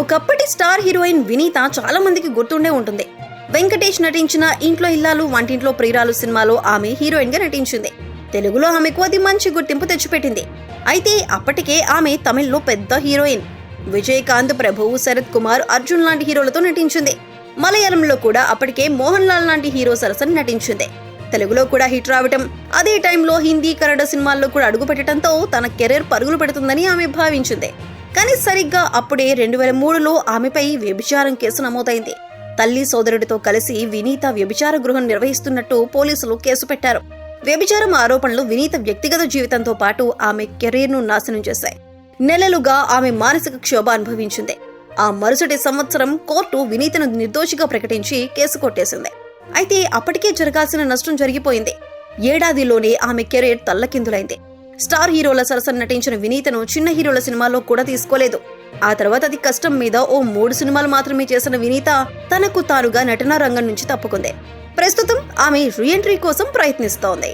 ఒకప్పటి star heroine Vineeta చాలా మందికి గుర్తుండే ఉంటుంది. వెంకటేష్ నటించిన ఇంట్లో ఇల్లాలు వంటింట్లో ప్రియురాలు సినిమాలో ఆమె హీరోయిన్గా నటించింది. తెలుగులో ఆమెకు అది మంచి గుర్తింపు తెచ్చిపెట్టింది. అయితే అప్పటికే ఆమె తమిళ్ళో పెద్ద హీరోయిన్. విజయకాంత్ ప్రభు శరత్ కుమార్ అర్జున్ లాంటి హీరోలతో నటించింది. మలయాళంలో కూడా అప్పటికే మోహన్ లాల్ లాంటి హీరో సరసన నటించింది. తెలుగులో కూడా హిట్ రావటం అదే టైంలో హిందీ కన్నడ సినిమాల్లో కూడా అడుగుపెట్టడంతో తన కెరీర్ పరుగులు పెడుతుందని ఆమె భావించింది. కానీ సరిగ్గా అప్పుడే రెండు వేల మూడులో ఆమెపై వ్యభిచారం కేసు నమోదైంది. తల్లి సోదరుడితో కలిసి వినీత వ్యభిచార గృహం నిర్వహిస్తున్నట్టు పోలీసులు కేసు పెట్టారు. వ్యభిచారం ఆరోపణలు వినీత వ్యక్తిగత జీవితంతో పాటు ఆమె కెరీర్ను నాశనం చేశాయి. నెలలుగా ఆమె మానసిక క్షోభ అనుభవించింది. ఆ మరుసటి సంవత్సరం కోర్టు వినీతను నిర్దోషిగా ప్రకటించి కేసు కొట్టేసింది. అయితే అప్పటికే జరగాల్సిన నష్టం జరిగిపోయింది. ఏడాదిలోనే ఆమె కెరీర్ తల్లకిందులైంది. స్టార్ హీరోల సరసన నటించిన వినీతను చిన్న హీరోల సినిమాలో కూడా తీసుకోలేదు. ఆ తర్వాత అది కష్టం మీద ఓ మూడు సినిమాలు మాత్రమే చేసిన వినీత తనకు తానుగా నటనా రంగం నుంచి తప్పుకుంది. ప్రస్తుతం ఆమె రీఎంట్రీ కోసం ప్రయత్నిస్తోంది.